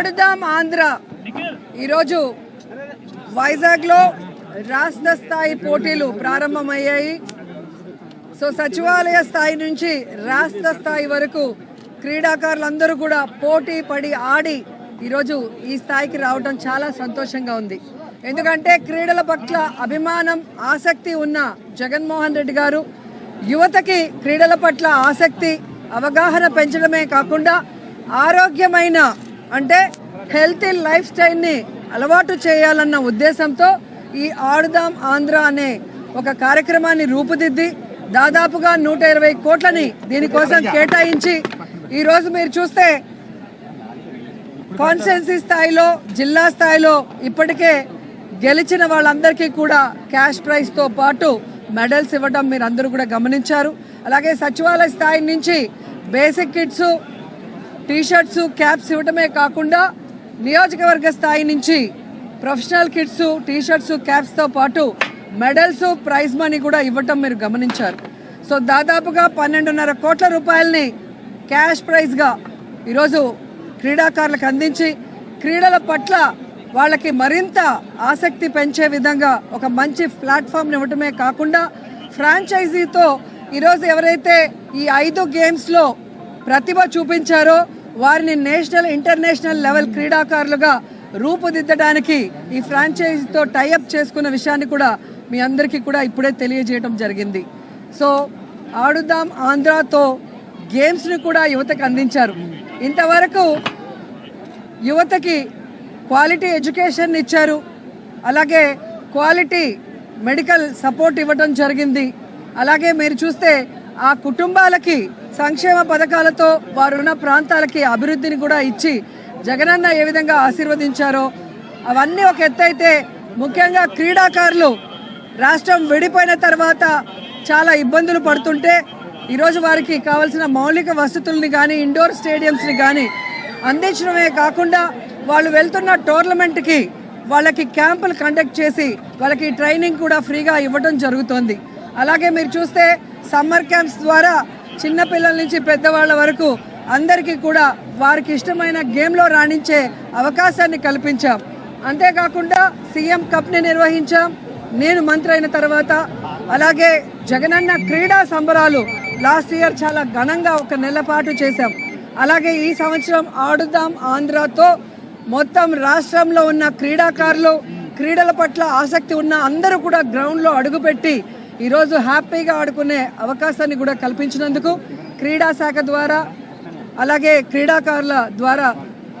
ఆడుదాం ఆంధ్ర. ఈరోజు వైజాగ్లో రాష్ట్ర స్థాయి పోటీలు ప్రారంభమయ్యాయి. సో సచివాలయ స్థాయి నుంచి రాష్ట్ర స్థాయి వరకు క్రీడాకారులందరూ కూడా పోటీ పడి ఆడి ఈరోజు ఈ స్థాయికి రావడం చాలా సంతోషంగా ఉంది. ఎందుకంటే క్రీడల పట్ల అభిమానం ఆసక్తి ఉన్న జగన్మోహన్ రెడ్డి గారు యువతకి క్రీడల పట్ల ఆసక్తి అవగాహన పెంచడమే కాకుండా ఆరోగ్యమైన అంటే హెల్తీ లైఫ్ స్టైల్ని అలవాటు చేయాలన్న ఉద్దేశంతో ఈ ఆడుదాం ఆంధ్ర అనే ఒక కార్యక్రమాన్ని రూపుదిద్ది దాదాపుగా నూట ఇరవై కోట్లని దీనికోసం కేటాయించి ఈరోజు మీరు చూస్తే కాన్స్టెన్సీ స్థాయిలో జిల్లా స్థాయిలో ఇప్పటికే గెలిచిన వాళ్ళందరికీ కూడా క్యాష్ ప్రైజ్తో పాటు మెడల్స్ ఇవ్వడం మీరు అందరూ కూడా గమనించారు. అలాగే సచివాలయ స్థాయి నుంచి బేసిక్ కిట్స్ టీషర్ట్స్ క్యాప్స్ ఇవ్వటమే కాకుండా నియోజకవర్గ స్థాయి నుంచి ప్రొఫెషనల్ కిట్స్ టీషర్ట్స్ క్యాప్స్తో పాటు మెడల్స్ ప్రైజ్ మనీ కూడా ఇవ్వటం మీరు గమనించారు. సో దాదాపుగా పన్నెండున్నర కోట్ల రూపాయలని క్యాష్ ప్రైజ్గా ఈరోజు క్రీడాకారులకు అందించి క్రీడల పట్ల వాళ్ళకి మరింత ఆసక్తి పెంచే విధంగా ఒక మంచి ప్లాట్ఫామ్ని ఇవ్వటమే కాకుండా ఫ్రాంచైజీతో ఈరోజు ఎవరైతే ఈ ఐదు గేమ్స్లో ప్రతిభ చూపించారో వారిని నేషనల్ ఇంటర్నేషనల్ లెవెల్ క్రీడాకారులుగా రూపుదిద్దడానికి ఈ ఫ్రాంచైజీతో టైఅప్ చేసుకున్న విషయాన్ని కూడా మీ అందరికీ కూడా ఇప్పుడే తెలియజేయడం జరిగింది. సో ఆడుదాం ఆంధ్రాతో గేమ్స్ని కూడా యువతకు అందించారు. ఇంతవరకు యువతకి క్వాలిటీ ఎడ్యుకేషన్ ఇచ్చారు. అలాగే క్వాలిటీ మెడికల్ సపోర్ట్ ఇవ్వడం జరిగింది. అలాగే మీరు చూస్తే ఆ కుటుంబాలకి సంక్షేమ పథకాలతో వారున్న ప్రాంతాలకి అభివృద్ధిని కూడా ఇచ్చి జగనన్న ఏ విధంగా ఆశీర్వదించారో అవన్నీ ఒక ఎత్తైతే ముఖ్యంగా క్రీడాకారులు రాష్ట్రం విడిపోయిన తర్వాత చాలా ఇబ్బందులు పడుతుంటే ఈరోజు వారికి కావాల్సిన మౌలిక వసతుల్ని కానీ ఇండోర్ స్టేడియంస్ని కానీ అందించడమే కాకుండా వాళ్ళు వెళ్తున్న టోర్నమెంట్కి వాళ్ళకి క్యాంపులు కండక్ట్ చేసి వాళ్ళకి ట్రైనింగ్ కూడా ఫ్రీగా ఇవ్వడం జరుగుతోంది. అలాగే మీరు చూస్తే సమ్మర్ క్యాంప్స్ ద్వారా చిన్నపిల్లల నుంచి పెద్దవాళ్ళ వరకు అందరికీ కూడా వారికి ఇష్టమైన గేమ్లో రాణించే అవకాశాన్ని కల్పించాం. అంతేకాకుండా సీఎం కప్ని నిర్వహించాం. నేను మంత్రి అయిన తర్వాత అలాగే జగనన్న క్రీడా సంబరాలు లాస్ట్ ఇయర్ చాలా ఘనంగా ఒక నెల పాటు చేశాం. అలాగే ఈ సంవత్సరం ఆడుదాం ఆంధ్రాతో మొత్తం రాష్ట్రంలో ఉన్న క్రీడాకారులు క్రీడల పట్ల ఆసక్తి ఉన్న అందరూ కూడా గ్రౌండ్లో అడుగుపెట్టి ఈరోజు హ్యాపీగా ఆడుకునే అవకాశాన్ని కూడా కల్పించినందుకు క్రీడా శాఖ ద్వారా అలాగే క్రీడాకారుల ద్వారా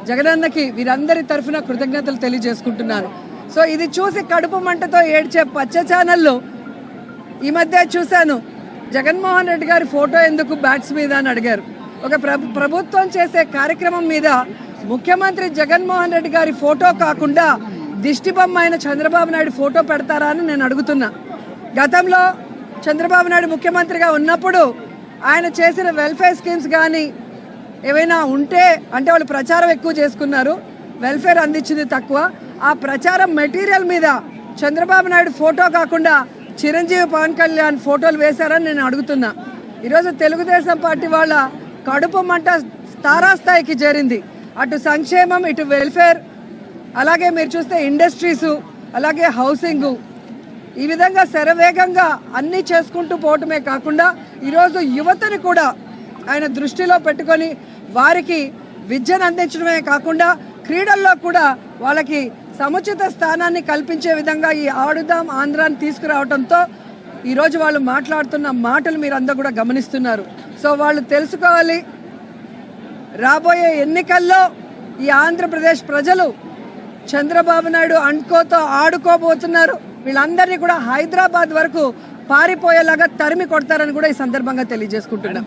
జగనన్నకి వీరందరి తరఫున కృతజ్ఞతలు తెలియజేసుకుంటున్నాను. సో ఇది చూసి కడుపు మంటతో ఏడ్చే పచ్చ ఛానళ్ళు ఈ మధ్య చూశాను జగన్మోహన్ రెడ్డి గారి ఫోటో ఎందుకు బ్యాట్స్ మీద అని అడిగారు. ఒక ప్రభుత్వం చేసే కార్యక్రమం మీద ముఖ్యమంత్రి జగన్మోహన్ రెడ్డి గారి ఫోటో కాకుండా దిష్టిబొమ్మ అయిన చంద్రబాబు నాయుడు ఫోటో పెడతారా అని నేను అడుగుతున్నా. గతంలో చంద్రబాబు నాయుడు ముఖ్యమంత్రిగా ఉన్నప్పుడు ఆయన చేసిన వెల్ఫేర్ స్కీమ్స్ కానీ ఏవైనా ఉంటే అంటే వాళ్ళు ప్రచారం ఎక్కువ చేసుకున్నారు. వెల్ఫేర్ అందించింది తక్కువ. ఆ ప్రచారం మెటీరియల్ మీద చంద్రబాబు నాయుడు ఫోటో కాకుండా చిరంజీవి పవన్ కళ్యాణ్ ఫోటోలు వేశారని నేను అడుగుతున్నా. ఈరోజు తెలుగుదేశం పార్టీ వాళ్ళ కడుపు మంట తారాస్థాయికి చేరింది. అటు సంక్షేమం ఇటు వెల్ఫేర్ అలాగే మీరు చూస్తే ఇండస్ట్రీసు అలాగే హౌసింగు ఈ విధంగా శరవేగంగా అన్నీ చేసుకుంటూ పోవటమే కాకుండా ఈరోజు యువతని కూడా ఆయన దృష్టిలో పెట్టుకొని వారికి విద్యను అందించడమే కాకుండా క్రీడల్లో కూడా వాళ్ళకి సముచిత స్థానాన్ని కల్పించే విధంగా ఈ ఆడుదాం ఆంధ్రాన్ని తీసుకురావడంతో ఈరోజు వాళ్ళు మాట్లాడుతున్న మాటలు మీరు అందరూ కూడా గమనిస్తున్నారు. సో వాళ్ళు తెలుసుకోవాలి రాబోయే ఎన్నికల్లో ఈ ఆంధ్రప్రదేశ్ ప్రజలు చంద్రబాబు నాయుడు అండ్కోతో ఆడుకోబోతున్నారు. వీళ్ళందరినీ కూడా హైదరాబాద్ వరకు పారిపోయేలాగా తరిమి కొడతారని కూడా ఈ సందర్భంగా తెలియజేసుకుంటున్నాం.